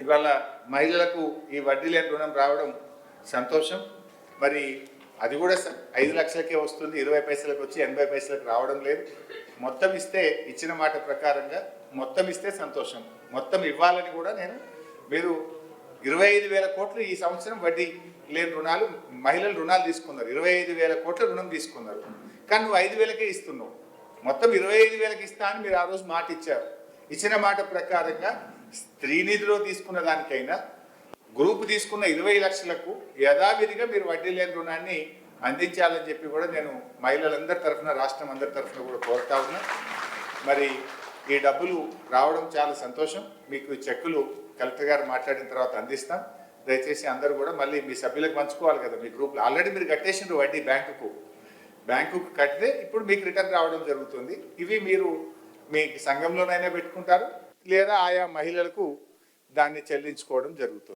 ఇవాళ మహిళలకు ఈ వడ్డీ లేని రుణం రావడం సంతోషం. మరి అది కూడా స- ఐదు లక్షలకే వస్తుంది ఇరవై పైసలకు వచ్చి ఎనభై పైసలకు రావడం లేదు. మొత్తం ఇస్తే ఇచ్చిన మాట ప్రకారంగా మొత్తం ఇస్తే సంతోషం. మొత్తం ఇవ్వాలని కూడా నేను మీరు ఇరవై ఐదు వేల కోట్లు ఈ సంవత్సరం వడ్డీ లేని రుణాలు మహిళలు రుణాలు తీసుకున్నారు. ఇరవై ఐదు వేల కోట్ల రుణం తీసుకున్నారు. కానీ నువ్వు ఐదు వేలకే ఇస్తున్నావు. మొత్తం ఇరవై ఐదు వేలకు ఇస్తా అని మీరు ఆ రోజు మాట ఇచ్చారు ఇచ్చిన మాట ప్రకారంగా స్త్రీ నిధిలో తీసుకున్న దానికైనా గ్రూప్ తీసుకున్న ఇరవై లక్షలకు యథావిధిగా మీరు వడ్డీ లేని రుణాన్ని అందించాలని చెప్పి కూడా నేను మహిళలందరి తరఫున రాష్ట్రం అందరి తరఫున కూడా కోరుతా ఉన్నా. మరి ఈ డబ్బులు రావడం చాలా సంతోషం. మీకు చెక్కులు కలెక్టర్ గారు మాట్లాడిన తర్వాత అందిస్తాం. దయచేసి అందరూ కూడా మళ్ళీ మీ సభ్యులకు పంచుకోవాలి కదా మీ గ్రూప్లో. ఆల్రెడీ మీరు కట్టేసిండ్రు వడ్డీ బ్యాంకుకు. బ్యాంకుకు కడితే ఇప్పుడు మీకు రిటర్న్ రావడం జరుగుతుంది. ఇవి మీరు మీ సంఘంలోనైనా పెట్టుకుంటారు లేదా ఆయా మహిళలకు దాన్ని చెల్లించుకోవడం జరుగుతుంది.